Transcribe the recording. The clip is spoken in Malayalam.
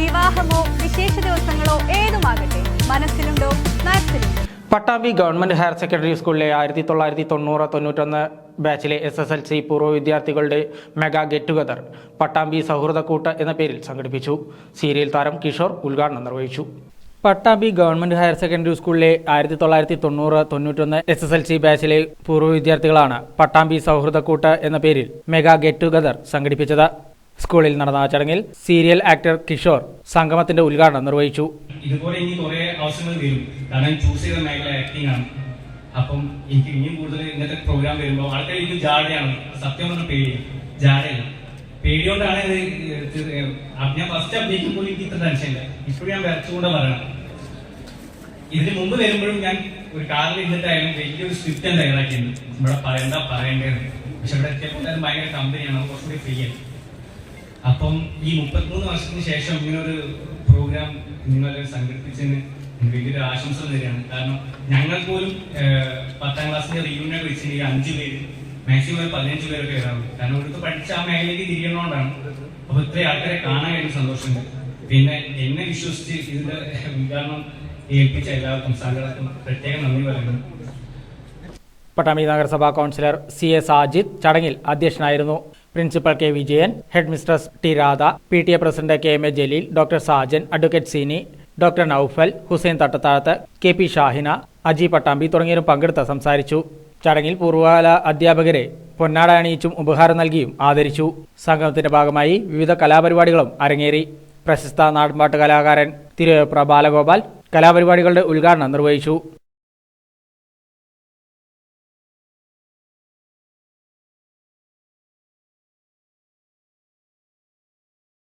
വിവാഹമോ വിശേഷ ദിവസങ്ങളോ ഏതുമാകട്ടെ മനസ്സിലുണ്ടോ പട്ടാമ്പി ഗവൺമെന്റ് ഹയർ സെക്കൻഡറി സ്കൂളിലെ ആയിരത്തി തൊള്ളായിരത്തി തൊണ്ണൂറ് തൊണ്ണൂറ്റൊന്ന് ബാച്ചിലെ എസ് എസ് എൽ സി പൂർവ വിദ്യാർത്ഥികളുടെ മെഗാ ഗെറ്റ് ടുഗദർ പട്ടാമ്പി സൗഹൃദക്കൂട്ട് എന്ന പേരിൽ സംഘടിപ്പിച്ചു. സീരിയൽ താരം കിഷോർ ഉദ്ഘാടനം നിർവഹിച്ചു. പട്ടാമ്പി ഗവൺമെന്റ് ഹയർ സെക്കൻഡറി സ്കൂളിലെ ആയിരത്തി തൊള്ളായിരത്തി തൊണ്ണൂറ് തൊണ്ണൂറ്റൊന്ന് എസ് എസ് എൽ സി ബാച്ചിലെ പൂർവ വിദ്യാർത്ഥികളാണ് പട്ടാമ്പി സൗഹൃദക്കൂട്ട് എന്ന പേരിൽ മെഗാ ഗെറ്റ് ടുഗദർ സംഘടിപ്പിച്ചത്. സ്കൂളിൽ നടന്ന ചടങ്ങിൽ സീരിയൽ ആക്ടർ കിഷോർ സംഗമത്തിന്റെ ഉദ്ഘാടനം നിർവഹിച്ചു. ഇതുപോലെ ഇനി കുറെ അവസരങ്ങൾ വരും. കാരണം ചൂസ് ചെയ്ത മേഖല ആക്ടിംഗ് ആണ്. അപ്പം എനിക്ക് ഇനിയും കൂടുതൽ ഇങ്ങനത്തെ പ്രോഗ്രാം വരുമ്പോൾ ആൾക്കാർ ഇനിയും ജാടയാണ്. സത്യം പറഞ്ഞ പേടി. ജാടയല്ല. പേടിയോണ്ടാണ് ഞാൻ ഫസ്റ്റ് അഭിനയിക്കുമ്പോൾ എനിക്ക് ഇത്ര ടെൻഷനില്ല ഇപ്പോഴും ഞാൻ വരച്ചുകൊണ്ട് പറയണം ഇതിന് മുമ്പ് വരുമ്പോഴും ഞാൻ ഒരു കാറിൽ ഇരുന്നിട്ടായാലും വലിയൊരു സ്ക്രിപ്റ്റ് ഞാൻ തയ്യാറാക്കിയിട്ടുണ്ട് ഇവിടെ എന്താ പറയേണ്ടത് പക്ഷെ ഇവിടെ എത്തിയപ്പോൾ ഭയങ്കര കമ്പനിയാണ് കുറച്ചുകൂടി ഫ്രീ ആണ്. അപ്പം ഈ മുപ്പത്തിമൂന്ന് വർഷത്തിന് ശേഷം ഇങ്ങനെ ഒരു പ്രോഗ്രാം നിങ്ങൾ സംഘടിപ്പിച്ചതിന് വലിയൊരു ആശംസ തരികയാണ് കാരണം ഞങ്ങൾ പോലും പത്താം ക്ലാസ്സിന്റെ റീയൂണിയൻ വെച്ചിട്ടുണ്ടെങ്കിൽ അഞ്ച് പേര് മാക്സിമം ഒരു പതിനഞ്ച് പേരൊക്കെ വരാറുള്ളൂ കാരണം ഇവിടുത്തെ പഠിച്ച ആ മേഖലയിലേക്ക് തിരിയണോണ്ടാണ് അപ്പൊ ഇത്രയും ആൾക്കാരെ കാണാൻ കഴിഞ്ഞ സന്തോഷമുണ്ട് പിന്നെ എന്നെ വിശ്വസിച്ച് ഇതിന്റെ ഉദ്ഘാടനം ഏൽപ്പിച്ച എല്ലാവർക്കും സംഘടനക്കും പ്രത്യേകം നന്ദി പറയുന്നു. പട്ടാമി നഗരസഭാ കൗൺസിലർ സി എ സാജിദ് ചടങ്ങിൽ അധ്യക്ഷനായിരുന്നു. Principal K Vijayan head mistress T Radha P T A president K M A Jaleel doctor Sajan advocate Seeni doctor Noufal Hussain Thattathazhath K P Shahina Aji Pattambi തുടങ്ങിയവരും പങ്കെടുത്ത് സംസാരിച്ചു. ചടങ്ങിൽ പൂർവകാല അധ്യാപകരെ പൊന്നാട അണിയിച്ചും ഉപഹാരം നൽകിയും ആദരിച്ചു. സംഗമത്തിന്റെ ഭാഗമായി വിവിധ കലാപരിപാടികളും അരങ്ങേറി. പ്രശസ്ത നാടൻപാട്ട് കലാകാരൻ തിരുവപ്ര ബാലഗോപാൽ കലാപരിപാടികളുടെ ഉദ്ഘാടനം നിർവഹിച്ചു.